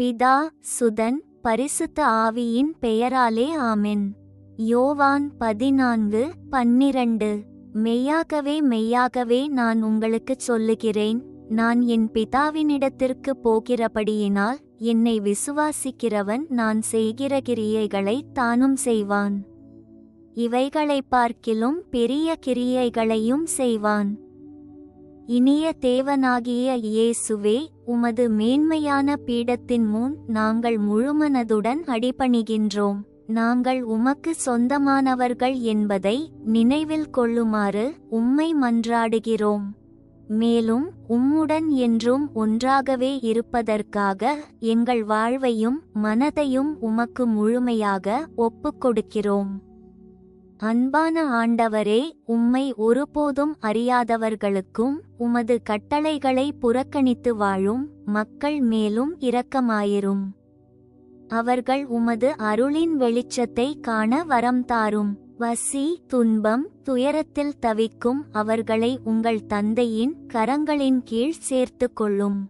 பிதா சுதன் பரிசுத்த ஆவியின் பெயராலே ஆமென். யோவான் பதினான்கு பன்னிரண்டு. மெய்யாகவே மெய்யாகவே நான் உங்களுக்குச் சொல்லுகிறேன். நான் என் பிதாவினிடத்திற்கு போகிறபடியினால் என்னை விசுவாசிக்கிறவன் நான் செய்கிற கிரியைகளை தானும் செய்வான். இவைகளைப் பார்க்கிலும் பெரிய கிரியைகளையும் செய்வான். இனிய தேவனாகிய இயேசுவே உமது மேன்மையான பீடத்தின் முன் நாங்கள் முழுமனதுடன் அடிபணிகின்றோம். நாங்கள் உமக்கு சொந்தமானவர்கள் என்பதை நினைவில் கொள்ளுமாறு உம்மை மன்றாடுகிறோம். மேலும் உம்முடன் என்றும் ஒன்றாகவே இருப்பதற்காக எங்கள் வாழ்வையும் மனதையும் உமக்கு முழுமையாக ஒப்புக்கொடுக்கிறோம். அன்பான ஆண்டவரே உம்மை ஒருபோதும் அறியாதவர்களுக்கும் உமது கட்டளைகளை புறக்கணித்து வாழும் மக்கள் மேலும் இரக்கமாயிரும். அவர்கள் உமது அருளின் வெளிச்சத்தை காண வரம் தாரும். வசி துன்பம் துயரத்தில் தவிக்கும் அவர்களை உங்கள் தந்தையின் கரங்களின் கீழ் சேர்த்து கொள்ளும்.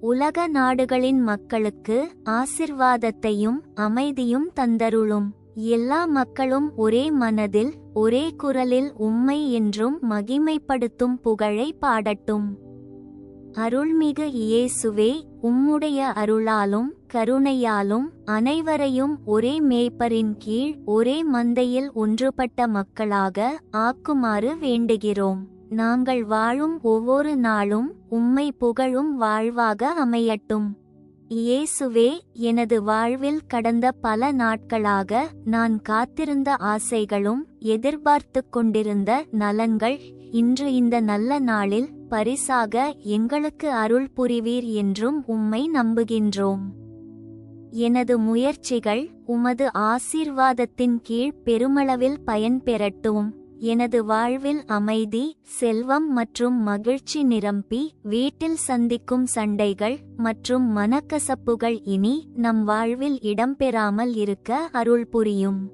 உலக நாடுகளின் மக்களுக்கு ஆசிர்வாதத்தையும் அமைதியும் தந்தருளும். எல்லா மக்களும் ஒரே மனதில் ஒரே குரலில் உம்மை என்றும் மகிமைப்படுத்தும் புகழை பாடட்டும். அருள்மிகு இயேசுவே உம்முடைய அருளாலும் கருணையாலும் அனைவரையும் ஒரே மேய்ப்பரின் கீழ் ஒரே மந்தையில் ஒன்றுபட்ட மக்களாக ஆக்குமாறு வேண்டுகிறோம். நாங்கள் வாழும் ஒவ்வொரு நாளும் உம்மை புகழும் வாழ்வாக அமையட்டும். இயேசுவே எனது வாழ்வில் கடந்த பல நாட்களாக நான் காத்திருந்த ஆசைகளும் எதிர்பார்த்து கொண்டிருந்த நலன்கள் இன்று இந்த நல்ல நாளில் பரிசாக எங்களுக்கு அருள் புரிவீர் என்றும் உம்மை நம்புகின்றோம். எனது முயற்சிகள் உமது ஆசீர்வாதத்தின் கீழ் பெருமளவில் பயன்பெறட்டும். எனது வாழ்வில் அமைதி செல்வம் மற்றும் மகிழ்ச்சி நிரம்பி வீட்டில் சந்திக்கும் சண்டைகள் மற்றும் மனக்கசப்புகள் இனி நம் வாழ்வில் இடம்பெறாமல் இருக்க அருள் புரியும்.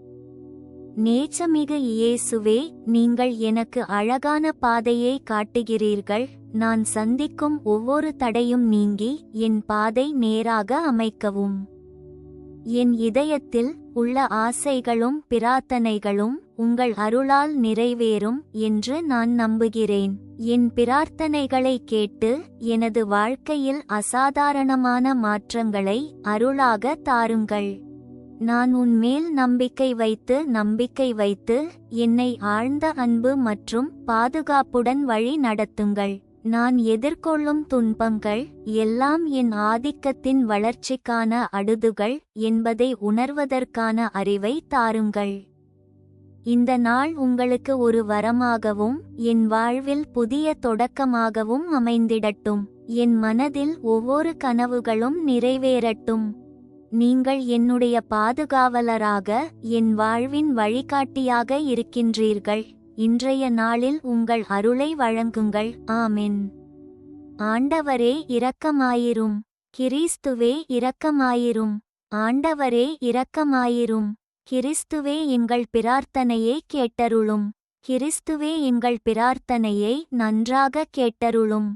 நேச்சமிகு இயேசுவே நீங்கள் எனக்கு அழகான பாதையை காட்டுகிறீர்கள். நான் சந்திக்கும் ஒவ்வொரு தடையும் நீங்கி என் பாதை நேராக அமைக்கவும். என் இதயத்தில் உள்ள ஆசைகளும் பிரார்த்தனைகளும் உங்கள் அருளால் நிறைவேறும் என்று நான் நம்புகிறேன். என் பிரார்த்தனைகளை கேட்டு எனது வாழ்க்கையில் அசாதாரணமான மாற்றங்களை அருளாக தாருங்கள். நான் உன்மேல் நம்பிக்கை வைத்து நம்பிக்கை வைத்து என்னை ஆழ்ந்த அன்பு மற்றும் பாதுகாப்புடன் வழி நடத்துங்கள். நான் எதிர்கொள்ளும் துன்பங்கள் எல்லாம் என் ஆதிக்கத்தின் வளர்ச்சிக்கான அடுதுகள் என்பதை உணர்வதற்கான அறிவை தாருங்கள். இந்த நாள் உங்களுக்கு ஒரு வரமாகவும் என் வாழ்வில் புதிய தொடக்கமாகவும் அமைந்திடட்டும். என் மனதில் ஒவ்வொரு கனவுகளும் நிறைவேறட்டும். நீங்கள் என்னுடைய பாதுகாவலராக என் வாழ்வின் வழிகாட்டியாக இருக்கின்றீர்கள். இன்றைய நாளில் உங்கள் அருளை வழங்குங்கள். ஆமென். ஆண்டவரே இரக்கமாயிரும். கிறிஸ்துவே இரக்கமாயிரும். ஆண்டவரே இரக்கமாயிரும். கிறிஸ்துவே எங்கள் பிரார்த்தனையை கேட்டருளும். கிறிஸ்துவே எங்கள் பிரார்த்தனையை நன்றாக கேட்டருளும்.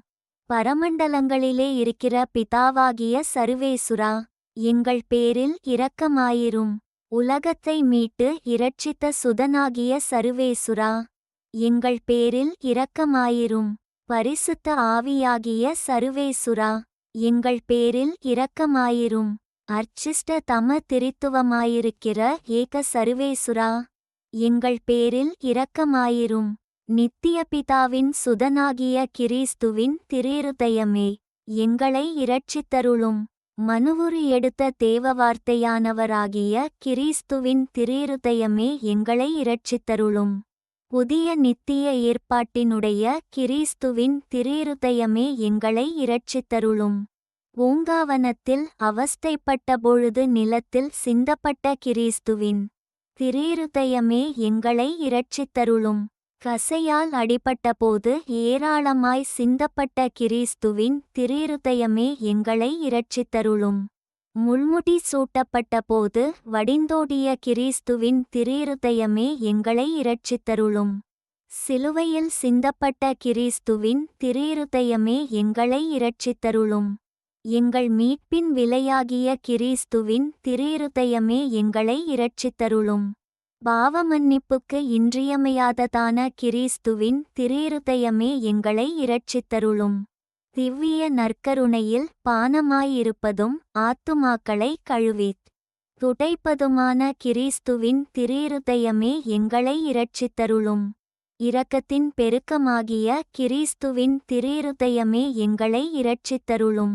பரமண்டலங்களிலே இருக்கிற பிதாவாகிய சர்வேசுரா எங்கள் பேரில் இரக்கமாயிரும். உலகத்தை மீட்டு இரட்சித்த சுதனாகிய சருவேசுரா எங்கள் பேரில் இரக்கமாயிரும். பரிசுத்த ஆவியாகிய சர்வேசுரா எங்கள் பேரில் இரக்கமாயிரும். அர்ச்சிஷ்ட தம திரித்துவமாயிருக்கிற ஏக சருவேசுரா எங்கள் பேரில் இரக்கமாயிரும். நித்திய பிதாவின் சுதனாகிய கிரீஸ்துவின் திரீருதயமே எங்களை இரட்சித்தருளும். மனுவுரு எடுத்த தேவவார்த்தையானவராகிய கிரீஸ்துவின் திரீருதயமே எங்களை இரட்சித்தருளும். புதிய நித்திய ஏற்பாட்டினுடைய கிரீஸ்துவின் திரீருதயமே எங்களை இரட்சித்தருளும். பூங்காவனத்தில் அவஸ்தைப்பட்ட பொழுது நிலத்தில் சிந்தப்பட்ட கிரீஸ்துவின் திரீருதயமே எங்களை இரட்சித்தருளும். கசையால் அடிபட்டபோது ஏராளமாய் சிந்தப்பட்ட கிரீஸ்துவின் திரீருதயமே எங்களை இரட்சித்தருளும். முள்முடி சூட்டப்பட்டபோது வடிந்தோடிய கிரீஸ்துவின் திரீருதயமே எங்களை இரட்சித்தருளும். சிலுவையில் சிந்தப்பட்ட கிரீஸ்துவின் திரீருதயமே எங்களை இரட்சித்தருளும். எங்கள் மீட்பின் விலையாகிய கிறிஸ்துவின் திரியிருதயமே எங்களை இரட்சித்தருளும். பாவமன்னிப்புக்கு இன்றியமையாததான கிறிஸ்துவின் திரீருதயமே எங்களை இரட்சித்தருளும். திவ்விய நற்கருணையில் பானமாயிருப்பதும் ஆத்துமாக்களை கழுவித் துடைப்பதுமான கிறிஸ்துவின் திரீருதயமே எங்களை இரட்சித்தருளும். இரக்கத்தின் பெருக்கமாகிய கிறிஸ்துவின் திரியிருதயமே எங்களை இரட்சித்தருளும்.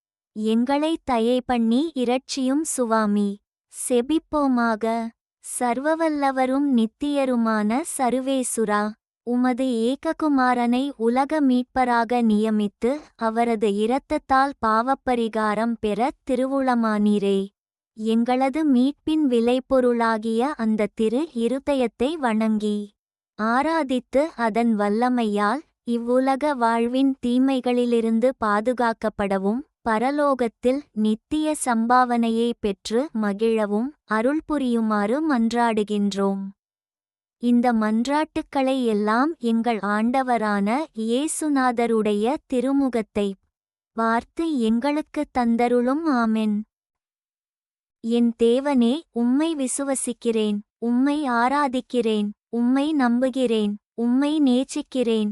எங்களை தயை பண்ணி இரட்சியும் சுவாமி. செபிப்போமாக. சர்வவல்லவரும் நித்தியருமான சர்வேசுரா உமது ஏககுமாரனை உலக மீட்பராக நியமித்து அவரது இரத்தத்தால் பாவப்பரிகாரம் பெற திருவுளமானீரே. எங்களது மீட்பின் விளைபொருளாகிய அந்த திரு இருதயத்தை வணங்கி ஆராதித்து அதன் வல்லமையால் இவ்வுலக வாழ்வின் தீமைகளிலிருந்து பாதுகாக்கப்படவும் பரலோகத்தில் நித்திய சம்பாவனையை பெற்று மகிழவும் அருள் புரியுமாறு மன்றாடுகின்றோம். இந்த மன்றாட்டுக்களை எல்லாம் எங்கள் ஆண்டவரான இயேசுநாதருடைய திருமுகத்தை பார்த்து எங்களுக்கு தந்தருளும் ஆமென். என் தேவனே உம்மை விசுவசிக்கிறேன் உம்மை ஆராதிக்கிறேன் உம்மை நம்புகிறேன் உம்மை நேசிக்கிறேன்.